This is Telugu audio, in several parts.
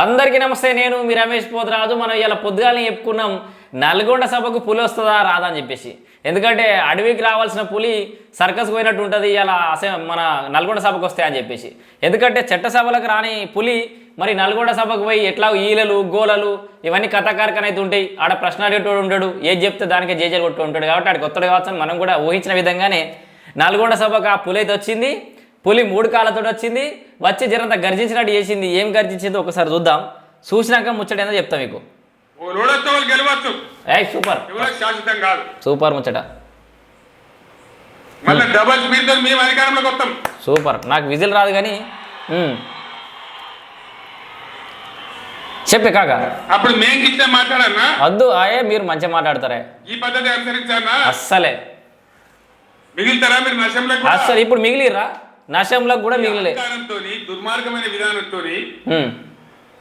అందరికీ నమస్తే నేను మీ రమేష్ పోతరాజు. మనం ఇలా పొద్దుగాలని చెప్పుకున్నాం నల్గొండ సభకు పులి వస్తుందా రాదా అని చెప్పేసి. ఎందుకంటే అడవికి రావాల్సిన పులి సర్కస్ పోయినట్టు ఉంటుంది ఇలా అసే మన నల్గొండ సభకు వస్తాయని చెప్పేసి. ఎందుకంటే చట్టసభలకు రాని పులి మరి నల్గొండ సభకు పోయి ఎట్లా ఈలలు గోలలు ఇవన్నీ కథాకారకనైతే ఉంటాయి. ఆడ ప్రశ్న అడిగేటోడు ఉంటాడు ఏది చెప్తే దానికి జేజలు కొట్టు ఉంటాడు కాబట్టి ఆడికి కొత్తడు కావచ్చు మనం కూడా ఊహించిన విధంగానే నల్గొండ సభకు ఆ పులి అయితే వచ్చింది. పులి మూడు కాళ్ళతో వచ్చింది వచ్చి జరంత గర్జించినట్టు చేసింది. ఏం గర్జించిందో ఒకసారి చూద్దాం. చూసినాక ముచ్చట ఏందో చెప్తా మీకు. సూపర్. సూపర్ ముచ్చట. సూపర్. నాకు విజిల్ రాదు కానీ. చెప్పే కాక. అప్పుడు మేము ఇట్లా మాట్లాడన్నా వద్దు ఆయే మీరు మంచిగా మాట్లాడతారే. ఈ పద్ధతి అనుసరించానా అస్సలే. మిగులుతారా మీరు అస్సలు ఇప్పుడు మిగిలిరా నశంలో కూడా మిగిలలే. అధికారంతో దుర్మార్గమైన విధానంతో ఉమ్.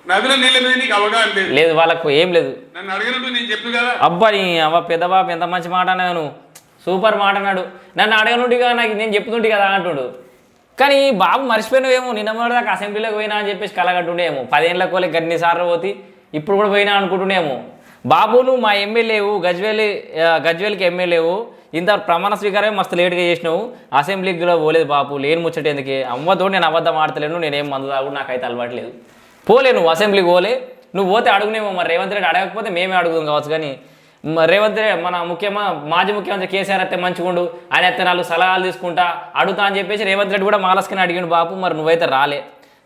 నదుల నీళ్ళ మీద నీకు అవగాహన లేదు. లేదు వాళ్ళకు ఏం లేదు. నన్ను అడిగినట్టు నేను చెప్పు కదా. అబ్బా నీ అవ్వ పెద్ద బాబు ఎంత మంచి మాట అన్నావు నువ్వు సూపర్ మాట అన్నాడు. నన్ను అడగనుంటిగా నాకు నేను చెప్తుంటే కదా అంటుడు. కానీ బాబు మర్చిపోయినవేమో నిన్న మొదటిదాకా అసెంబ్లీలోకి పోయినా అని చెప్పేసి కలగట్టుండేమో. పదేళ్ళ కోలే గన్ని సార్లు పోతి ఇప్పుడు కూడా పోయినా అనుకుంటుండేమో. బాబు నువ్వు మా ఎమ్మెల్యేవు గజ్వేలి గజ్వేల్కి ఎమ్మెల్యేవు ఇంత ప్రమాణ స్వీకారమే మస్తు లేట్గా చేసినావు. అసెంబ్లీకి కూడా పోలేదు బాబు లేని ముచ్చట ఎందుకే? అమ్మతో నేను అబద్ధం ఆడతలేను నేనేం మందు తాగు నాకైతే అలవాట్లేదు పోలే నువ్వు అసెంబ్లీకి పోలే. నువ్వు పోతే అడుగునేమో మరి రేవంత్ రెడ్డి అడగకపోతే మేమే అడుగుదాం కావచ్చు కానీ రేవంత్ రెడ్డి మన ముఖ్యమ మాజీ ముఖ్యమంత్రి కేసీఆర్ అయితే మంచిగుండు ఆయన అయితే నాలుగు సలహాలు తీసుకుంటా అడుగుతా అని చెప్పేసి రేవంత్ రెడ్డి కూడా మాలస్కని అడిగిండు బాపు మరి నువ్వైతే రాలే.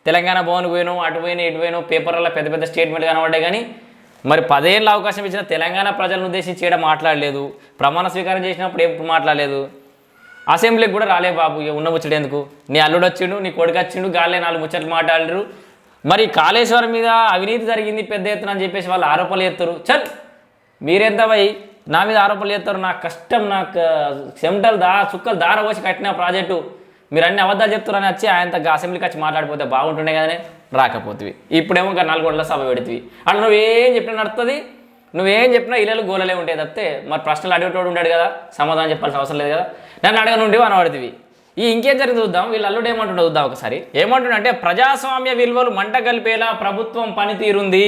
తెలంగాణ భవన్ పోయినావు అటు పోయినా ఇటు పోయినావు పేపర్లలో పెద్ద పెద్ద స్టేట్మెంట్ కనబడ్డాయి కానీ మరి పదేళ్ళ అవకాశం ఇచ్చిన తెలంగాణ ప్రజలను ఉద్దేశించి చేయడం మాట్లాడలేదు. ప్రమాణ స్వీకారం చేసినప్పుడు ఎప్పుడు మాట్లాడలేదు. అసెంబ్లీకి కూడా రాలే బాబు ఇక ఉన్న ముచ్చడేందుకు నీ అల్లుడు వచ్చిండు నీ కొడుకు వచ్చిండు గాలే నాలుగు ముచ్చట్లు మాట్లాడరు మరి కాళేశ్వరం మీద అవినీతి జరిగింది పెద్ద ఎత్తున అని చెప్పేసి వాళ్ళు ఆరోపణలు చేస్తారు. చల్! మీరెంత పోయి నా మీద ఆరోపణలు చేస్తారు. నా కష్టం నాకు చెమటలు దా చుక్కలు దార పోసి కట్టిన ప్రాజెక్టు. మీరు అన్ని అబద్ధాలు చెప్తారని వచ్చి ఆయనతో అసెంబ్లీకి వచ్చి మాట్లాడిపోతే బాగుంటుండే కదనే? రాకపోతుంది ఇప్పుడేమో ఇంకా నల్గొండలో సభ పెడుతుంది అలా నువ్వేం చెప్పినా నడుస్తుంది నువ్వేం చెప్పినా ఇళ్ళలు గోలలే ఉంటాయి తప్పితే మరి ప్రశ్నలు అడిగేటోడు ఉంటాడు కదా? సమాధానం చెప్పాల్సిన అవసరం లేదు కదా? నన్ను అడగనుండి అని పడుతుంది ఈ ఇంకేం జరిగింది చూద్దాం. వీళ్ళు అల్లుడు ఏమంటుండో చూద్దాం ఒకసారి. ఏమంటుండంటే ప్రజాస్వామ్య విలువలు మంట కలిపేలా ప్రభుత్వం పనితీరుంది.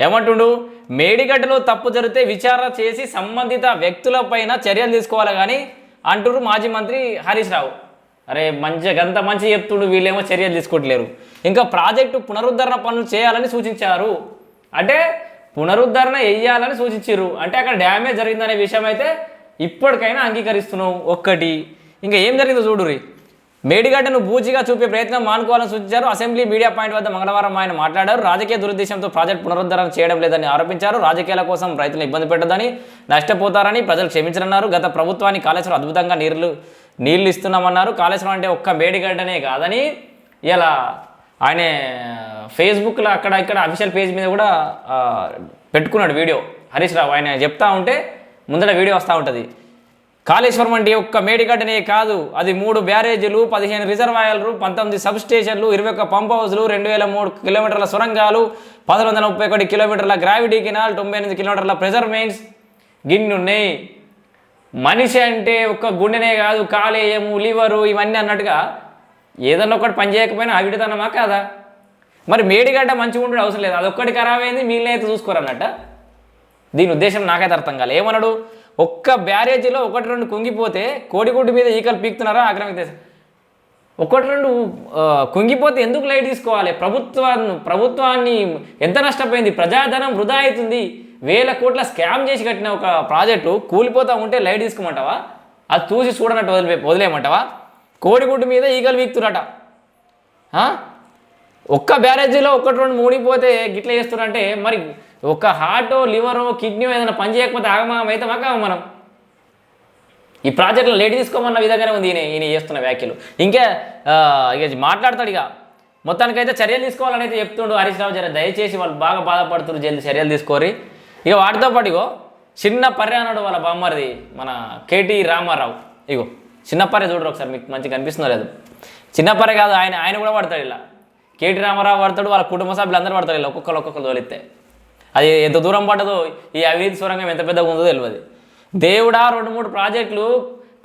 ఏమంటుండు? మేడిగడ్డలో తప్పు జరిగితే విచారణ చేసి సంబంధిత వ్యక్తులపైన చర్యలు తీసుకోవాలి కానీ? అంటురు మాజీ మంత్రి హరీష్ రావు. అరే మంచిగా గంత మంచి చెప్తుండు వీళ్ళేమో చర్యలు తీసుకోవట్లేరు. ఇంకా ప్రాజెక్టు పునరుద్ధరణ పనులు చేయాలని సూచించారు. అంటే పునరుద్ధరణ వేయాలని సూచించారు అంటే అక్కడ డ్యామేజ్ జరిగిందనే విషయం అయితే ఇప్పటికైనా అంగీకరిస్తున్నాం ఒక్కటి. ఇంకా ఏం జరిగిందో చూడురి మేడిగడ్డను బూచిగా చూపే ప్రయత్నం మానుకోవాలని సూచించారు. అసెంబ్లీ మీడియా పాయింట్ వద్ద మంగళవారం ఆయన మాట్లాడారు. రాజకీయ దురుద్దేశంతో ప్రాజెక్ట్ పునరుద్ధరణ చేయడం లేదని ఆరోపించారు. రాజకీయాల కోసం రైతులను ఇబ్బంది పెట్టదని నష్టపోతారని ప్రజలు క్షమించరన్నారు గత ప్రభుత్వాన్ని కాళేశ్వరం అద్భుతంగా నీళ్ళు నీళ్ళు ఇస్తున్నామన్నారు. కాళేశ్వరం అంటే ఒక్క మేడిగడ్డనే కాదని ఇలా ఆయన ఫేస్బుక్లో అక్కడ ఇక్కడ అఫీషియల్ పేజ్ మీద కూడా పెట్టుకున్నాడు వీడియో. హరీష్ రావు ఆయన చెప్తా ఉంటే ముందర వీడియో వస్తూ ఉంటుంది. కాళేశ్వరం అంటే ఒక్క మేడిగడ్డనే కాదు. అది మూడు బ్యారేజీలు పదిహేను రిజర్వాయర్లు పంతొమ్మిది సబ్ స్టేషన్లు ఇరవై ఒక్క పంప్ హౌస్లు రెండు వేల మూడు కిలోమీటర్ల సొరంగాలు పదకొండు వందల ముప్పై ఒకటి కిలోమీటర్ల గ్రావిటీ కెనాల్ తొంభై ఎనిమిది కిలోమీటర్ల ప్రెజర్ మెయిన్స్ ఉన్నాయి మనిషి అంటే ఒక్క గుండెనే కాదు కాలేయము లివరు ఇవన్నీ అన్నట్టుగా ఏదన్నా ఒకటి పని చేయకపోయినా అవిడితనమా కాదా? మరి మేడిగడ్డ మంచిగా ఉండడం అవసరం లేదు. అదొక్కటి ఖరాబ్ అయింది మిగిలిన అయితే చూసుకోరన్నట్ట. దీని ఉద్దేశం నాకైతే అర్థం కాలే. ఏమన్నాడు? ఒక్క బ్యారేజీలో ఒకటి రెండు కుంగిపోతే కోడిగుడ్డు మీద ఈకలు పీకుతున్నారా? ఆక్రమిత ఒకటి రెండు కుంగిపోతే ఎందుకు లైట్ తీసుకోవాలి? ప్రభుత్వాన్ని ప్రభుత్వాన్ని ఎంత నష్టపోయింది? ప్రజాధనం వృధా అవుతుంది. వేల కోట్ల స్కామ్ చేసి కట్టిన ఒక ప్రాజెక్టు కూలిపోతా ఉంటే లైట్ తీసుకోమంటావా? అది చూసి చూడనట్టు వదిలే వదిలేయమంటావా? కోడిగుడ్డు మీద ఈగలు వీక్తురట. ఒక్క బ్యారేజీలో ఒకటి రెండు మూడిపోతే గిట్ల చేస్తున్నారంటే మరి ఒక హార్టో లివరో కిడ్నీ ఏదైనా పని చేయకపోతే ఆగమాగం అయితే మాకు మనం ఈ ప్రాజెక్టులో లేట్ తీసుకోమన్న విధంగానే ఉంది ఈయన ఈయన చేస్తున్న వ్యాఖ్యలు. ఇంకా ఇక మాట్లాడతాడు ఇక. మొత్తానికైతే చర్యలు తీసుకోవాలని అయితే చెప్తుండు హరీష్ రావు జర దయచేసి వాళ్ళు బాగా బాధపడుతున్నారు జల్ది చర్యలు తీసుకోరి ఇక వాటితో పాటు ఇగో చిన్న పర్రె అన్నాడు వాళ్ళ బామ్మరిది మన కేటీ రామారావు. ఇగో చిన్న పర్రె చూడరు ఒకసారి మీకు మంచిగా కనిపిస్తుందో లేదు. చిన్న పర్రె కాదు ఆయన ఆయన కూడా పడతాడు ఇలా. కేటీ రామారావు పడతాడు వాళ్ళ కుటుంబ సభ్యులు అందరూ పడతారు ఇలా ఒక్కొక్కరు ఒక్కొక్కరు తోలిస్తే. అది ఎంత దూరం పడ్డదో ఈ అవినీతి సొరంగం ఎంత పెద్దగా ఉందో తెలియదు దేవుడా రెండు మూడు ప్రాజెక్టులు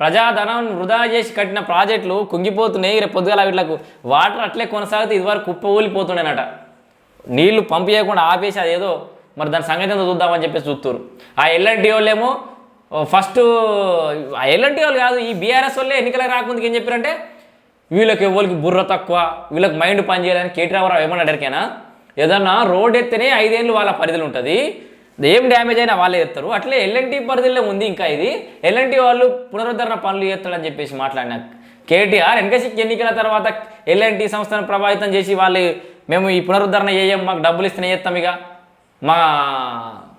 ప్రజాధనం వృధా చేసి కట్టిన ప్రాజెక్టులు కుంగిపోతున్నాయి. రేపు పొద్దుగాల వీళ్ళకు వాటర్ అట్లే కొనసాగితే ఇదివరకు కుప్ప ఊలిపోతుండేనట. నీళ్ళు పంపించకుండా ఆపేసి అదేదో మరి దాని సంగతి ఎంత చూద్దామని చెప్పేసి చూస్తారు ఆ ఎల్ఎన్టీ వాళ్ళేమో ఫస్ట్ ఆ ఎల్ఎన్టీ వాళ్ళు కాదు ఈ బీఆర్ఎస్ వాళ్ళే ఎన్నికలకు రాకముందుకు ఏం చెప్పారంటే వీళ్ళకి ఎవరికి బుర్ర తక్కువ వీళ్ళకి మైండ్ పని చేయాలని కేటీ రామారావు ఏమన్నా ఎరికైనా ఏదన్నా రోడ్ ఎత్తేనే ఐదేళ్ళు వాళ్ళ పరిధిలో ఉంటుంది. ఏం డ్యామేజ్ అయినా వాళ్ళే చేస్తారు. అట్లే ఎల్ఎన్టీ పరిధిలో ఉంది ఇంకా ఇది. ఎల్ఎన్టీ వాళ్ళు పునరుద్ధరణ పనులు చేస్తారని చెప్పేసి మాట్లాడిన కేటీఆర్ వెనకసి ఎన్నికల తర్వాత ఎల్ఎన్టీ సంస్థను ప్రభావితం చేసి వాళ్ళు మేము ఈ పునరుద్ధరణ చేయం మాకు డబ్బులు ఇస్తేనే చేస్తాం ఇక. మా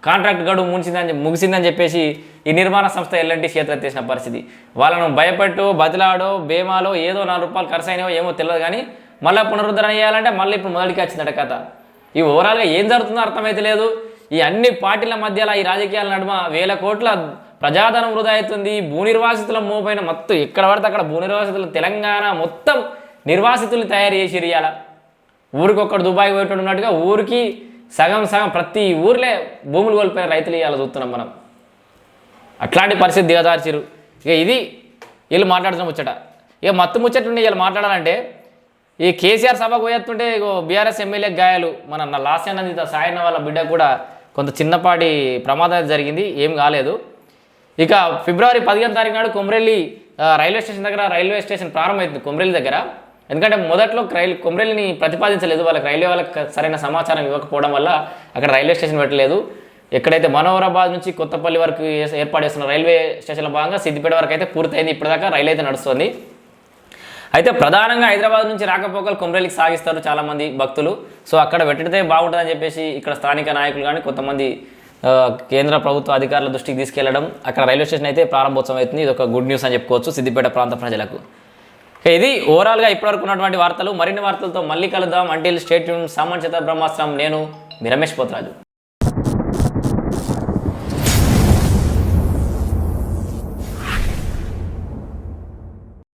కాంట్రాక్ట్ గడువు ముగిసిందని ముగిసిందని చెప్పేసి ఈ నిర్మాణ సంస్థ ఎల్ఎన్టీ చేతులు ఎత్తేసిన పరిస్థితి. వాళ్ళను భయపెట్టు బతిలాడో బేమాలో ఏదో నాలుగు రూపాయలు ఖర్చు అయినాయో ఏమో తెలియదు కానీ మళ్ళీ పునరుద్ధరణ చేయాలంటే మళ్ళీ ఇప్పుడు మొదటికి వచ్చిందట కథ. ఈ ఓవరాల్గా ఏం జరుగుతుందో అర్థమైతే లేదు. ఈ అన్ని పార్టీల మధ్యలో ఈ రాజకీయాల నడుమ వేల కోట్ల ప్రజాధనం వృధా అవుతుంది. భూ నిర్వాసితుల మోపైన మొత్తం ఎక్కడ పడితే అక్కడ భూ నిర్వాసితులు తెలంగాణ మొత్తం నిర్వాసితులు తయారు చేసి ఇయ్యాల. ఊరికొక్కడు దుబాయ్ పోయేటోడు ఉన్నట్టుగా ఊరికి సగం సగం ప్రతి ఊర్లే భూములు కోల్పోయిన రైతులు ఇవాళ చూస్తున్నాం మనం. అట్లాంటి పరిస్థితి దిగదార్చిరు ఇక ఇది వీళ్ళు మాట్లాడుతున్న ముచ్చట. ఇక మత్తు ముచ్చట నుండి వీళ్ళు మాట్లాడాలంటే ఈ కేసీఆర్ సభకు పోయేస్తుంటే ఇగో బీఆర్ఎస్ ఎమ్మెల్యే గాయాలు మన నా లాస్ట్ సాయన్న వాళ్ళ బిడ్డ కూడా కొంత చిన్నపాటి ప్రమాదం జరిగింది ఏం కాలేదు. ఇక ఫిబ్రవరి పదిహేను తారీఖు నాడు కొమరెల్లి రైల్వే స్టేషన్ దగ్గర రైల్వే స్టేషన్ ప్రారంభమైంది కొమరెల్లి దగ్గర. ఎందుకంటే మొదట్లో రైలు కొమరెల్లిని ప్రతిపాదించలేదు వాళ్ళకి రైల్వే వాళ్ళకి సరైన సమాచారం ఇవ్వకపోవడం వల్ల అక్కడ రైల్వే స్టేషన్ పెట్టలేదు. ఎక్కడైతే మనోహరాబాద్ నుంచి కొత్తపల్లి వరకు ఏర్పాటు చేస్తున్న రైల్వే స్టేషన్లో భాగంగా సిద్దిపేట వరకు అయితే పూర్తయింది ఇప్పటిదాకా రైలు అయితే నడుస్తుంది. అయితే ప్రధానంగా హైదరాబాద్ నుంచి రాకపోకలు కుమ్రేలికి సాగిస్తారు చాలామంది భక్తులు. సో అక్కడ పెట్టితే బాగుంటుందని చెప్పేసి ఇక్కడ స్థానిక నాయకులు కానీ కొంతమంది కేంద్ర ప్రభుత్వ అధికారుల దృష్టికి తీసుకెళ్ళడం అక్కడ రైల్వే స్టేషన్ అయితే ప్రారంభోత్సవం అవుతుంది. ఇది ఒక గుడ్ న్యూస్ అని చెప్పుకోవచ్చు సిద్దిపేట ప్రాంత ప్రజలకు. ఇది ఓవరాల్గా ఇప్పటివరకు ఉన్నటువంటి వార్తలు. మరిన్ని వార్తలతో మళ్ళీ కలుద్దాం. అంటిల్ స్టేట్ సామాన్యత బ్రహ్మాస్త్రం. నేను మీ రమేష్ పోతరాజు.